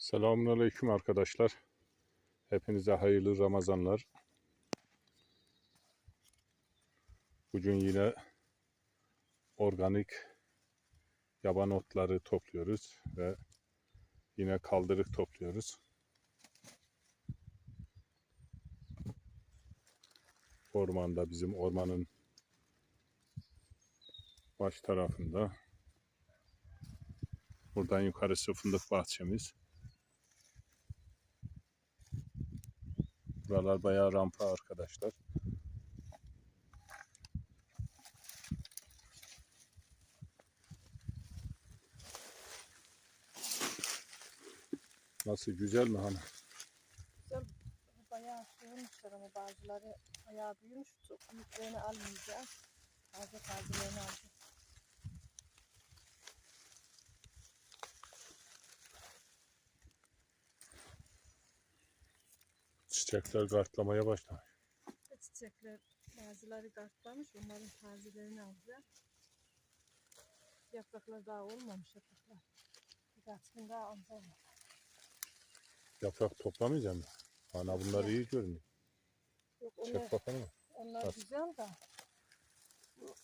Selamünaleyküm arkadaşlar. Hepinize hayırlı Ramazanlar. Bugün yine organik yaban otları topluyoruz ve yine kaldırık topluyoruz. Ormanda bizim ormanın baş tarafında. Buradan yukarısı fındık bahçemiz. Buralar bayağı rampa arkadaşlar. Nasıl güzel mi hanım? Güzel. Bayağı büyümüşler ama bazıları bayağı büyümüş. Çok büyüklerini almayacağız. Taze tazelerini alacağız. Çiçekler kartlamaya başlamış. Çiçekler bazıları kartlamış. Onların tazelerini alacağız. Yapraklar daha olmamış yapraklar. Birkaç daha alacağız. Yaprak toplamayacağım mı? Ana bunlar iyi görünüyor. Yok onlar, Çek bakalım. onlar Nasıl? güzel de. Bu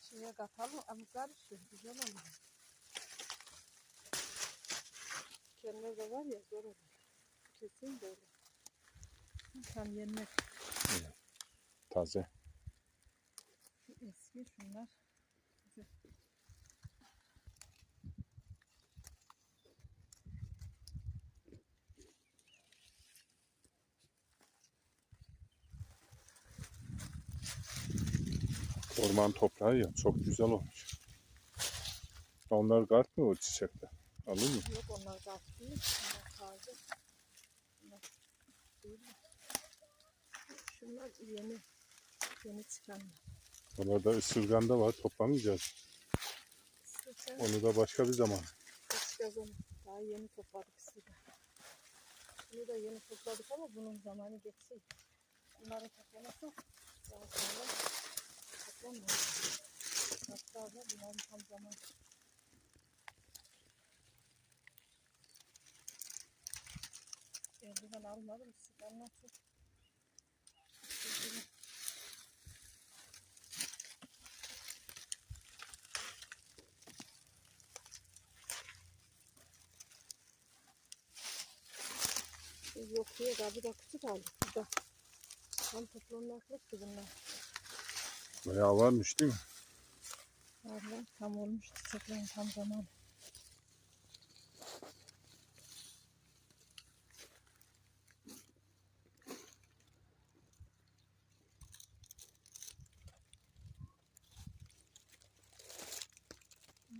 şeye katalım ama karışıyor. Güzel olur. Kendine de var ya zor olur. Kesin böyle. Tam yenmek Taze. eski şunlar. Orman toprağı ya çok güzel olmuş. Onlar kart mı o çiçekler? Alır mı? Yok onlar gaz değil. Onlar taze. Bunlar değil mi? Şunlar yeni. Yeni çıkanlar. Onlarda ısırgan da var toplamayacağız. Sıçan Onu da başka bir zaman. kış yazın. Daha yeni topladık sizi. Bunu da yeni topladık ama bunun zamanı geçsin. Bunları toplaması daha sonra toplamıyor. Hatta da bunların tam zamanı. Eldiven almadım. Sıkanlar çok. Biz Yok diye kabı da küçük aldık. Burada. Tam toplanmaklıktı bunlar. Bayağı varmış değil mi? Varlar tam olmuş çiçeklerin tam zamanı.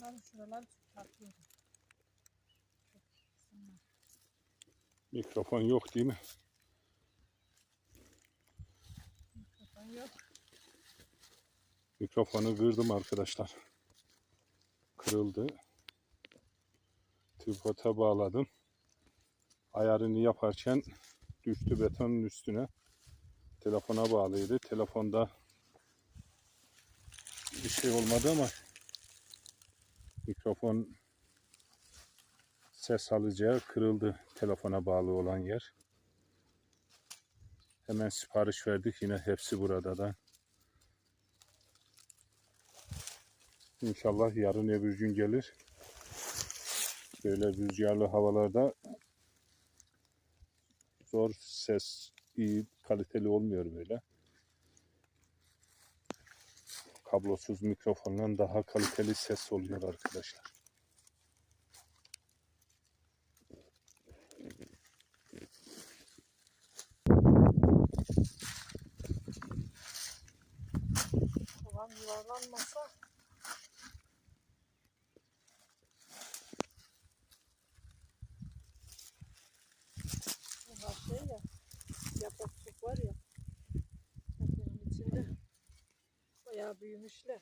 Bunların şuralar çok tatlıydı. Mikrofon yok değil mi? Mikrofon yok. Mikrofonu kırdım arkadaşlar. Kırıldı. Tripota bağladım. Ayarını yaparken düştü betonun üstüne. Telefona bağlıydı. Telefonda bir şey olmadı ama mikrofon ses alacağı kırıldı telefona bağlı olan yer. Hemen sipariş verdik. Yine hepsi burada da. İnşallah yarın öbür gün gelir. Böyle rüzgarlı havalarda zor ses iyi kaliteli olmuyor böyle. Kablosuz mikrofondan daha kaliteli ses oluyor arkadaşlar. Yuvarlanmasa Bunlar şey ya yaprak çok var ya Bunun içinde bayağı büyümüşler.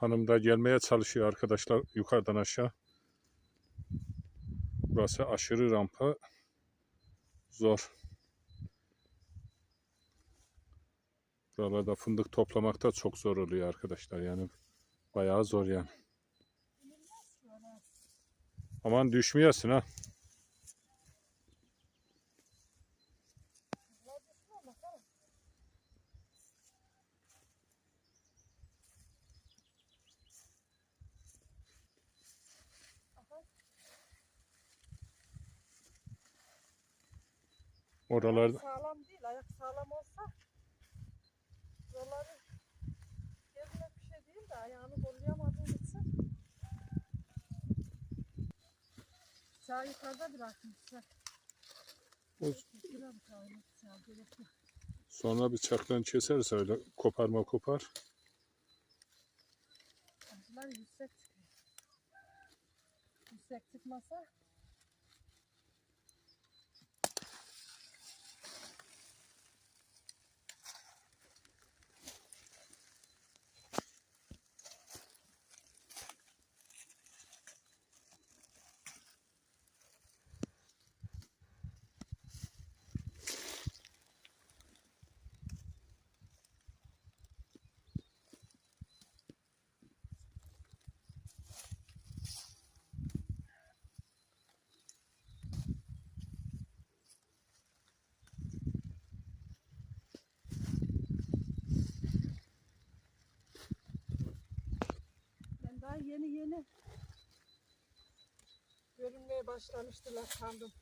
Hanım da gelmeye çalışıyor arkadaşlar yukarıdan aşağı. Burası aşırı rampa. Zor. Buralarda fındık toplamak da çok zor oluyor arkadaşlar. Yani bayağı zor yani. Aman düşmeyesin ha. Oralarda Sağlam değil. Ayak sağlam olsa yolları gezmek bir şey değil de ayağını kollayamadığın için Sağ yukarıda bırakmışlar. O- sonra bıçakla keserse öyle koparma kopar. Acılar yüksek çıkıyor. Yüksek çıkmasa ben daha yeni yeni görünmeye başlamıştılar sandım.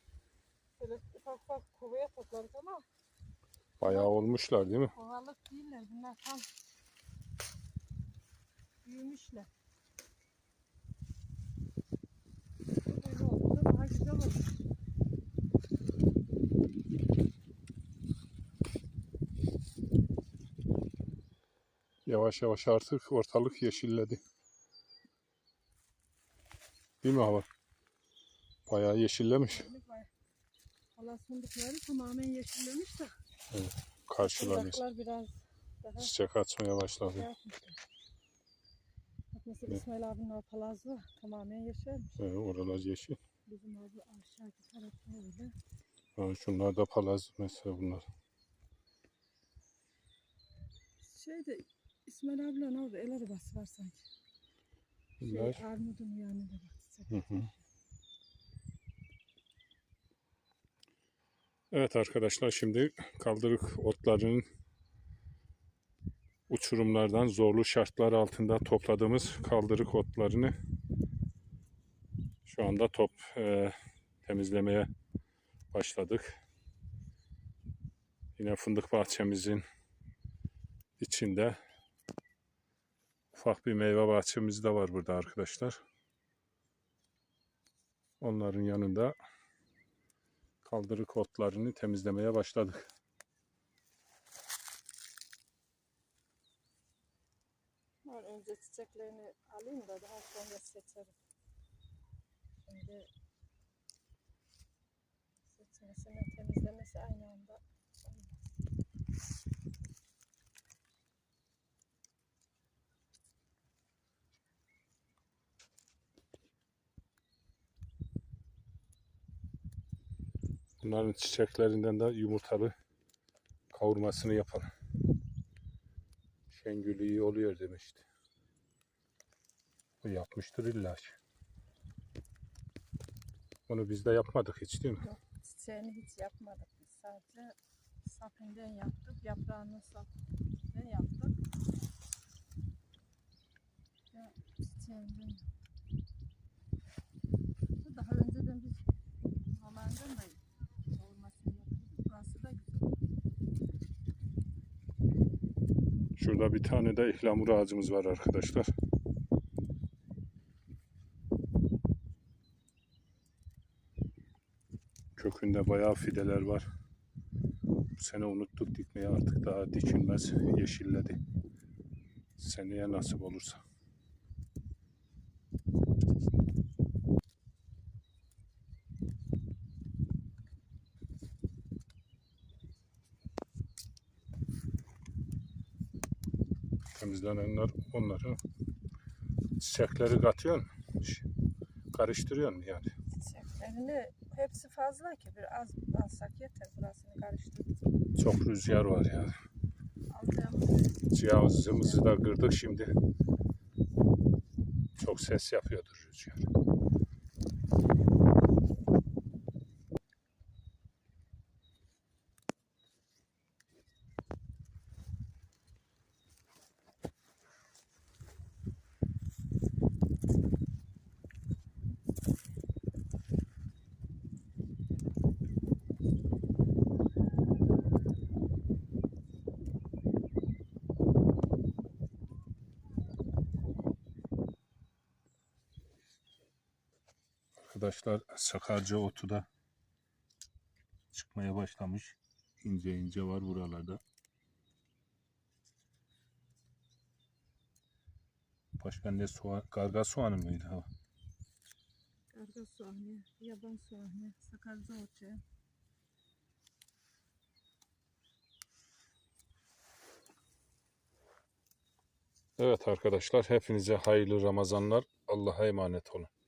Böyle ufak ufak kovaya topladık ama Bayağı olmuşlar değil mi? kovalık değiller. Bunlar tam büyümüşler. Böyle oldu da daha güzel oldu. Yavaş yavaş artık ortalık yeşilledi. Değil mi hava? Bayağı yeşillemiş. Palas fındıkları tamamen yeşillemiş de Karşılanıyor. fındıklar biraz daha Çiçek açmaya başladı. yapmışlar. Bak mesela Ne? İsmail abinin o palazı. Tamamen yeşermiş. Ee, oralar yeşil. Bizim bu aşağıki tarafta öyle. Ha, şunlar da palaz mesela bunlar. Şeyde İsmail abilerin orada el arabası var sanki. Bunlar. Şey, armudun yanında bak. Evet arkadaşlar şimdi kaldırık otlarının uçurumlardan zorlu şartlar altında topladığımız kaldırık otlarını şu anda top e, temizlemeye başladık. Yine fındık bahçemizin içinde ufak bir meyve bahçemiz de var burada arkadaşlar. Onların yanında kaldırık otlarını temizlemeye başladık. Ben önce çiçeklerini alayım da daha sonra seçerim. Şimdi seçmesine temizlemesi aynı anda olmaz. Bunların çiçeklerinden de yumurtalı kavurmasını yapalım. Şengül iyi oluyor demişti. O yapmıştır illa ki. Onu biz de yapmadık hiç değil mi? Yok, çiçeğini hiç yapmadık biz sadece sapından yaptık, yaprağını sapından yaptık. Ve çiçeğinden yaptık. Bu Daha önceden biz normalden de kavurmasını yapıyorduk. Burası da güzel. Şurada bir tane de ihlamur ağacımız var arkadaşlar. Kökünde bayağı fideler var. Bu sene unuttuk dikmeyi artık daha dikilmez. Yeşilledi. Seneye nasip olursa. Temizlenenler onları Çiçekleri katıyorsun. Karıştırıyorsun yani. Çiçeklerini hepsi fazla ki bir az alsak yeter burasını karıştırdık. Çok rüzgar var ya. Aldığımız Cihazımızı da kırdık şimdi. Çok ses yapıyordur rüzgar. Arkadaşlar sakarca otu da çıkmaya başlamış. İnce ince var buralarda. Başka ne soğan? Karga soğanı mıydı? Ha? karga soğanı, yaban soğanı, sakarca otu. Evet arkadaşlar hepinize hayırlı Ramazanlar. Allah'a emanet olun.